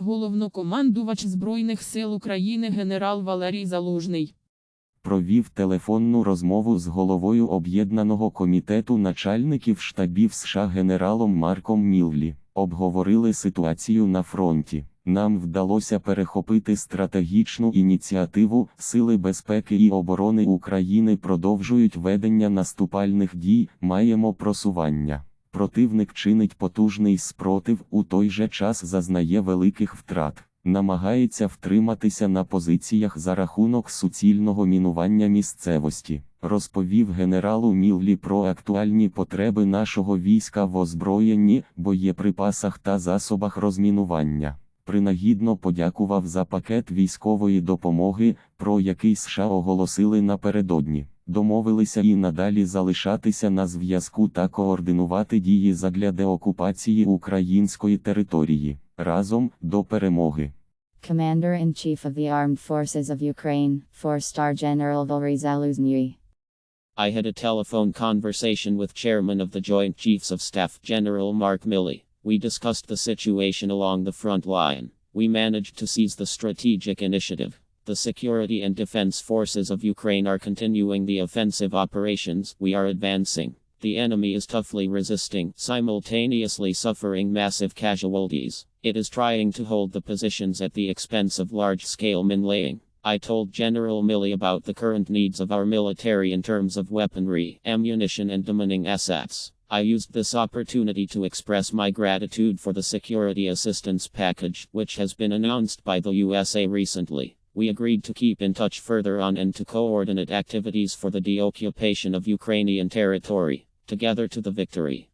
Головнокомандувач Збройних сил України генерал Валерій Залужний. провів телефонну розмову з головою Об'єднаного комітету начальників штабів США генералом Марком Міллі. Обговорили ситуацію на фронті. Нам вдалося перехопити стратегічну ініціативу. Сили безпеки і оборони України продовжують ведення наступальних дій, маємо просування. Противник чинить потужний спротив, у той же час зазнає великих втрат. Намагається втриматися на позиціях за рахунок суцільного мінування місцевості, розповів генералу Міллі про актуальні потреби нашого війська в озброєнні, боєприпасах та засобах розмінування. Принагідно подякував за пакет військової допомоги, про який США оголосили напередодні. Домовилися і надалі залишатися на зв'язку та координувати дії задля деокупації української території разом до перемоги. Commander-in-Chief of the Armed Forces of Ukraine, 4-star General Valery Zaluzny. I had a telephone conversation with Chairman of the Joint Chiefs of Staff General Mark Milley. We discussed the situation along the front line. We managed to seize the strategic initiative. The security and defense forces of Ukraine are continuing the offensive operations. We are advancing. The enemy is toughly resisting, simultaneously suffering massive casualties. It is trying to hold the positions at the expense of large scale minlaying. I told General Milley about the current needs of our military in terms of weaponry, ammunition, and demining assets. I used this opportunity to express my gratitude for the security assistance package, which has been announced by the USA recently. We agreed to keep in touch further on and to coordinate activities for the deoccupation of Ukrainian territory. Together to the victory.